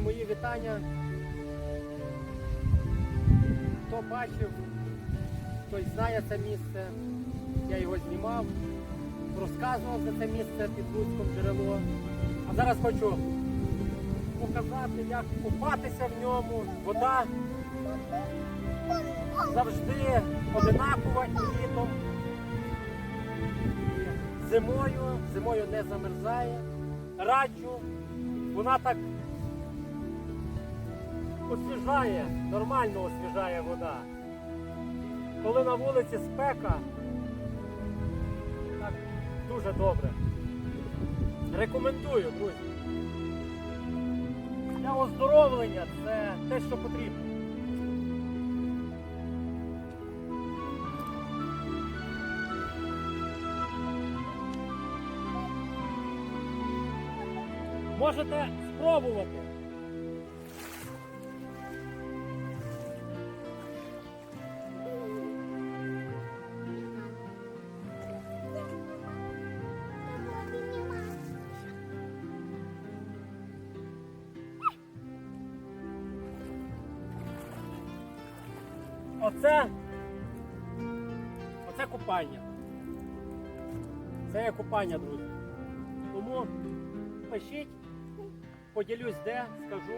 мої вітання. Хто бачив, хтось знає це місце. Я його знімав, розказував за це місце під Луцьком джерело. А зараз хочу показати, як купатися в ньому. Вода завжди одинакова і літом. Зимою, зимою не замерзає. Раджу, вона так освіжає, нормально освіжає вода. Коли на вулиці спека, так дуже добре. Рекомендую, друзі. Для оздоровлення це те, що потрібно. Можете спробувати. Оце, оце купання. Це є купання, друзі. Тому пишіть, поділюсь де, скажу.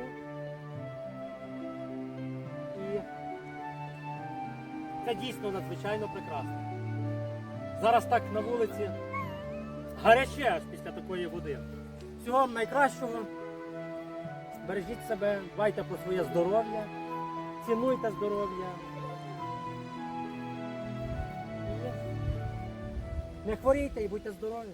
І це дійсно надзвичайно прекрасно. Зараз так на вулиці гаряче аж після такої води. Всього вам найкращого. Бережіть себе, дбайте про своє здоров'я, цінуйте здоров'я. Не хворійте і будьте здорові.